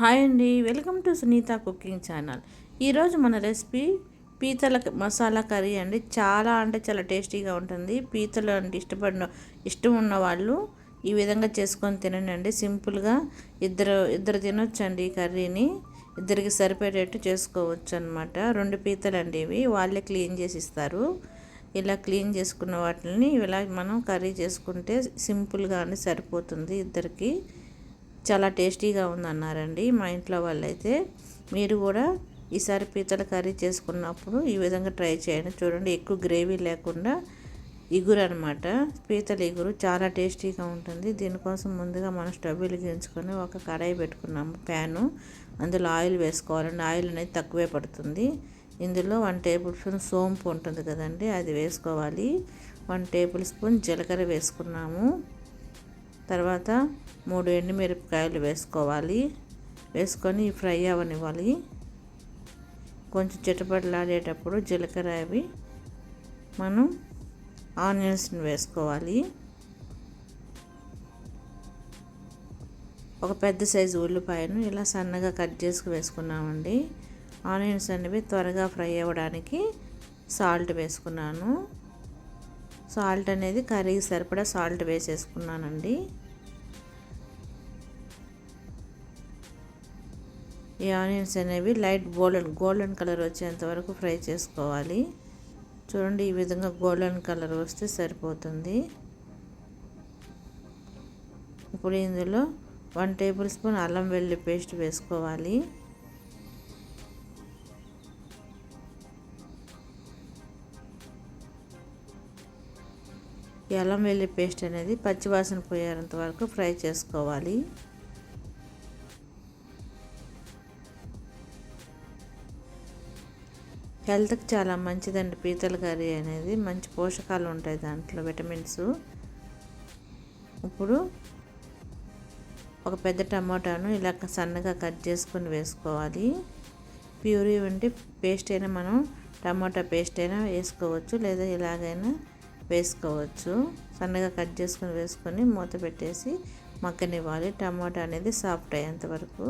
Hi అండి welcome to Sunitha cooking channel. ఈరోజు మన రెసిపీ పీతల మసాలా కర్రీ అండి. చాలా అంటే చాలా టేస్టీగా ఉంటుంది. పీతలు అంటే ఇష్టపడిన ఇష్టం ఉన్న వాళ్ళు ఈ విధంగా చేసుకొని తినండి సింపుల్గా ఇద్దరు ఇద్దరు తినొచ్చండి ఈ కర్రీని. ఇద్దరికి సరిపడేట్టు చేసుకోవచ్చు అనమాట రెండు పీతలు అండి ఇవి. వాళ్ళే క్లీన్ చేసి ఇస్తారు. ఇలా క్లీన్ చేసుకున్న వాటిని ఇలా మనం కర్రీ చేసుకుంటే సింపుల్గా అని సరిపోతుంది ఇద్దరికి. చాలా టేస్టీగా ఉందన్నారండి మా ఇంట్లో వాళ్ళైతే. మీరు కూడా ఈసారి పీతల కర్రీ చేసుకున్నప్పుడు ఈ విధంగా ట్రై చేయండి. చూడండి ఎక్కువ గ్రేవీ లేకుండా ఇగురు అనమాట పీతల ఇగురు చాలా టేస్టీగా ఉంటుంది. దీనికోసం ముందుగా మనం స్టవ్ వెలిగించుకొని ఒక కడాయి పెట్టుకున్నాము ప్యాను. అందులో ఆయిల్ వేసుకోవాలండి. ఆయిల్ అనేది తక్కువే పడుతుంది. ఇందులో వన్ టేబుల్ స్పూన్ సోంపు ఉంటుంది కదండి అది వేసుకోవాలి. వన్ టేబుల్ స్పూన్ జీలకర్ర వేసుకున్నాము. తర్వాత మూడు ఎండుమిరపకాయలు వేసుకోవాలి. వేసుకొని ఫ్రై అవ్వనివ్వాలి కొంచెం చిటపటలాడేటప్పుడు జీలకర్ర అవి మనం ఆనియన్స్ని వేసుకోవాలి. ఒక పెద్ద సైజు ఉల్లిపాయను ఇలా సన్నగా కట్ చేసుకు వేసుకున్నామండి. ఆనియన్స్ అనేవి త్వరగా ఫ్రై అవ్వడానికి సాల్ట్ వేసుకున్నాను. సాల్ట్ అనేది కర్రీకి సరిపడా సాల్ట్ వేసేసుకున్నానండి. ఈ ఆనియన్స్ అనేవి లైట్ గోల్డెన్ గోల్డెన్ కలర్ వచ్చేంత వరకు ఫ్రై చేసుకోవాలి. చూడండి ఈ విధంగా గోల్డెన్ కలర్ వస్తే సరిపోతుంది. ఇప్పుడు ఇందులో వన్ టేబుల్ స్పూన్ అల్లం వెల్లి పేస్ట్ వేసుకోవాలి. అల్లం వెల్లి పేస్ట్ అనేది పచ్చివాసన పోయేంత వరకు ఫ్రై చేసుకోవాలి. హెల్త్కి చాలా మంచిదండి పీతల కర్రీ అనేది. మంచి పోషకాలు ఉంటాయి దాంట్లో విటమిన్స్. ఇప్పుడు ఒక పెద్ద టమాటాను ఇలా సన్నగా కట్ చేసుకొని వేసుకోవాలి. ప్యూరీ ఉంటే పేస్ట్ అయినా మనం టమాటా పేస్ట్ అయినా వేసుకోవచ్చు. లేదా ఇలాగైనా వేసుకోవచ్చు. సన్నగా కట్ చేసుకొని వేసుకొని మూత పెట్టేసి మగ్గనివ్వాలి. టమాటా అనేది సాఫ్ట్ అయ్యేంత వరకు.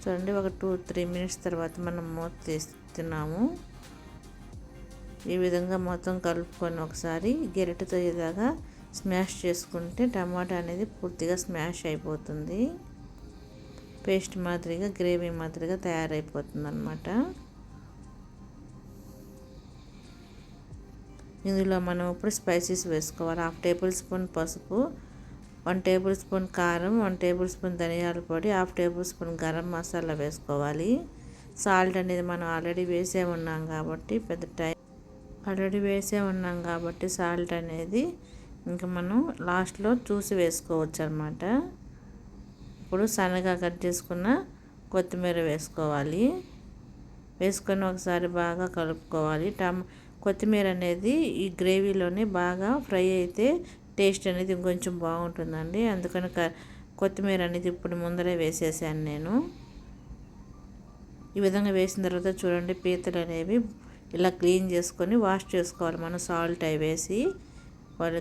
చూడండి ఒక టూ త్రీ మినిట్స్ తర్వాత మనం మూత తీస్తున్నాము. ఈ విధంగా మొత్తం కలుపుకొని ఒకసారి గెరటితో ఇలాగా స్మాష్ చేసుకుంటే టమాటా అనేది పూర్తిగా స్మాష్ అయిపోతుంది. పేస్ట్ మాదిరిగా గ్రేవీ మాదిరిగా తయారైపోతుంది అన్నమాట ఇందులో మనం ఇప్పుడు స్పైసెస్ వేసుకోవాలి. హాఫ్ టేబుల్ స్పూన్ పసుపు వన్ టేబుల్ స్పూన్ కారం వన్ టేబుల్ స్పూన్ ధనియాల పొడి half tablespoon garam masala వేసుకోవాలి. సాల్ట్ అనేది మనం ఆల్రెడీ వేసే ఉన్నాం కాబట్టి పెద్ద టైం ఆల్రెడీ వేసే ఉన్నాం కాబట్టి సాల్ట్ అనేది ఇంకా మనం లాస్ట్లో చూసి వేసుకోవచ్చు అనమాట ఇప్పుడు సన్నగా కట్ చేసుకున్న కొత్తిమీర వేసుకోవాలి. వేసుకొని ఒకసారి బాగా కలుపుకోవాలి. టమా కొత్తిమీర అనేది ఈ గ్రేవీలోనే బాగా ఫ్రై అయితే టేస్ట్ అనేది ఇంకొంచెం బాగుంటుందండి. అందుకని కొత్తిమీర అనేది ఇప్పుడు ముందరే వేసేసాను నేను. ఈ విధంగా వేసిన తర్వాత చూడండి పీతలు అనేవి ఇలా క్లీన్ చేసుకొని వాష్ చేసుకోవాలి. మనం సాల్ట్ అవి వేసి వాళ్ళు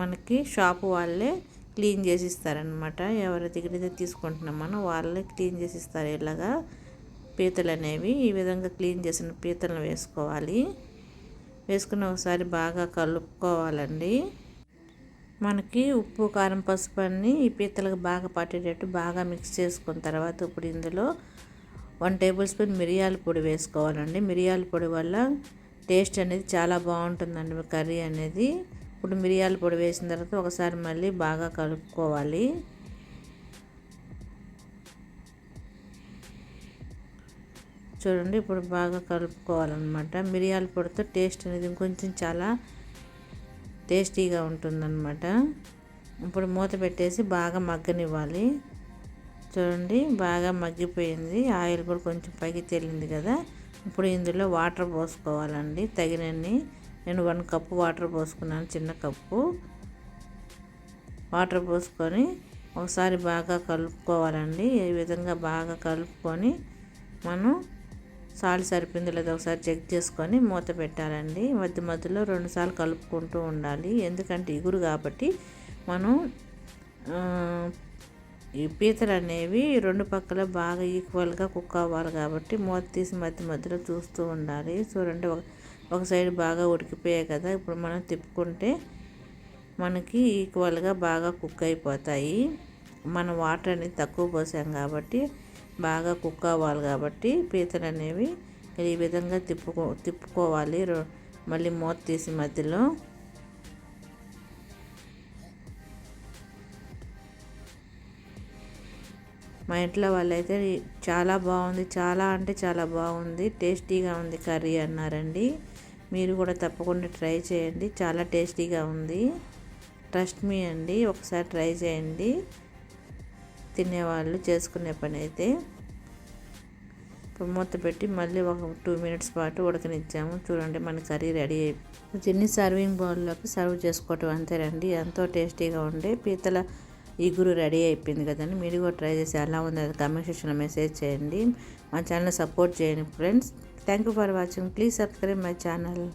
మనకి షాపు వాళ్ళే క్లీన్ చేసి ఇస్తారనమాట ఎవరి దగ్గరైతే తీసుకుంటున్నాం మనం వాళ్ళే క్లీన్ చేసి ఇస్తారు ఇలాగా. పీతలు అనేవి ఈ విధంగా క్లీన్ చేసిన పీతలను వేసుకోవాలి. వేసుకుని ఒకసారి బాగా కలుపుకోవాలండి. మనకి ఉప్పు కారం పసుపు అన్ని ఈ పీతలకు బాగా పట్టేటట్టు బాగా మిక్స్ చేసుకున్న తర్వాత ఇప్పుడు ఇందులో వన్ టేబుల్ స్పూన్ మిరియాల పొడి వేసుకోవాలండి. మిరియాల పొడి వల్ల టేస్ట్ అనేది చాలా బాగుంటుందండి కర్రీ అనేది. ఇప్పుడు మిరియాల పొడి వేసిన తర్వాత ఒకసారి మళ్ళీ బాగా కలుపుకోవాలి. చూడండి ఇప్పుడు బాగా కలుపుకోవాలన్నమాట. మిరియాల పొడితో టేస్ట్ అనేది ఇంకొంచెం చాలా టేస్టీగా ఉంటుందన్నమాట. ఇప్పుడు మూత పెట్టేసి బాగా మగ్గనివ్వాలి. చూడండి బాగా మగ్గిపోయింది. ఆయిల్ కూడా కొంచెం పైకి తేలింది కదా. ఇప్పుడు ఇందులో వాటర్ పోసుకోవాలండి. తగినన్ని. నేను వన్ కప్పు వాటర్ పోసుకున్నాను చిన్న కప్పు. వాటర్ పోసుకొని ఒకసారి బాగా కలుపుకోవాలండి. ఈ విధంగా బాగా కలుపుకొని మనం సాల్ట్ సరిపోయింది లేదా ఒకసారి చెక్ చేసుకొని మూత పెట్టాలండి. మధ్య మధ్యలో రెండుసార్లు కలుపుకుంటూ ఉండాలి. ఎందుకంటే ఇగురు కాబట్టి మనం ఈ పీతలు అనేవి రెండు పక్కల బాగా ఈక్వల్గా కుక్ అవ్వాలి కాబట్టి మూత తీసి మధ్య మధ్యలో చూస్తూ ఉండాలి. చూడండి ఒక ఒక సైడ్ బాగా ఉడికిపోయాయి కదా. ఇప్పుడు మనం తిప్పుకుంటే మనకి ఈక్వల్గా బాగా కుక్ అయిపోతాయి. మనం వాటర్ అనేది తక్కువ పోసాం కాబట్టి బాగా కుక్ అవ్వాలి కాబట్టి పీతలు అనేవి ఈ విధంగా తిప్పుకో తిప్పుకోవాలి. మళ్ళీ మూత తీసి మధ్యలో మా ఇంట్లో వాళ్ళైతే చాలా బాగుంది. చాలా అంటే చాలా బాగుంది. టేస్టీగా ఉంది కర్రీ అన్నారండి. మీరు కూడా తప్పకుండా ట్రై చేయండి. చాలా టేస్టీగా ఉంది. ట్రస్ట్ మీ అండి. ఒకసారి ట్రై చేయండి. తినేవాళ్ళు చేసుకునే పని అయితే మూత పెట్టి మళ్ళీ ఒక టూ మినిట్స్ పాటు ఉడకనిచ్చాము. చూడండి మన కర్రీ రెడీ అయిపోయి చిన్ని సర్వింగ్ బౌల్లోకి సర్వ్ చేసుకోవటం అంతేనండి ఎంతో టేస్టీగా ఉండే పీతల ఈగురు రెడీ అయిపోయింది కదండి. మీరు కూడా ట్రై చేసి ఎలా ఉంది అది కమెంట్ సెక్షన్లో మెసేజ్ చేయండి. మా ఛానల్ సపోర్ట్ చేయండి friends thank you for watching please subscribe my channel